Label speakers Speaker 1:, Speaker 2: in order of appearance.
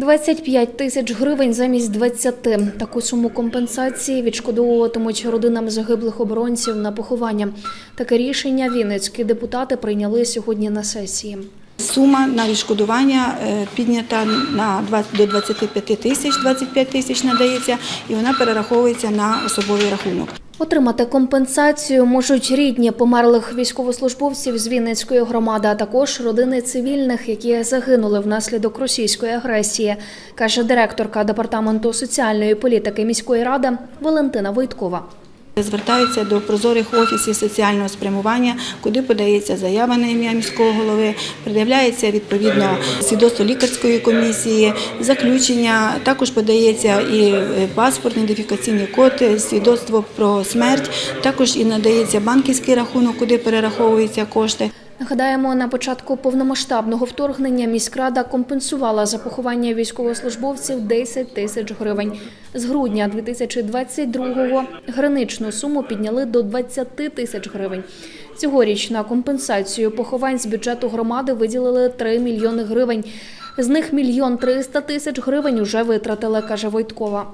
Speaker 1: 25 тисяч гривень замість 20. Таку суму компенсації відшкодовуватимуть родинам загиблих оборонців на поховання. Таке рішення вінницькі депутати прийняли сьогодні на сесії.
Speaker 2: Сума на відшкодування е, піднята на 20 до 25 тисяч, 25 тисяч надається, і вона перераховується на особовий рахунок.
Speaker 1: Отримати компенсацію можуть рідні померлих військовослужбовців з Вінницької громади, а також родини цивільних, які загинули внаслідок російської агресії, каже директорка департаменту соціальної політики міської ради Валентина Войткова.
Speaker 2: Звертаються до прозорих офісів соціального спрямування, куди подається заява на ім'я міського голови, пред'являється відповідно свідоцтво лікарської комісії, заключення. Також подається і е, паспорт, ідентифікаційний код, е, свідоцтво про смерть. Також і надається банківський рахунок, куди перераховуються кошти.
Speaker 1: Нагадаємо, на початку повномасштабного вторгнення міськрада компенсувала за поховання військовослужбовців 10 тисяч гривень. З грудня 2022-го граничну суму підняли до 20 тисяч гривень. Цьогоріч на компенсацію поховань з бюджету громади виділили 3 мільйони гривень. З них мільйон 300 тисяч гривень уже витратили, каже Войткова.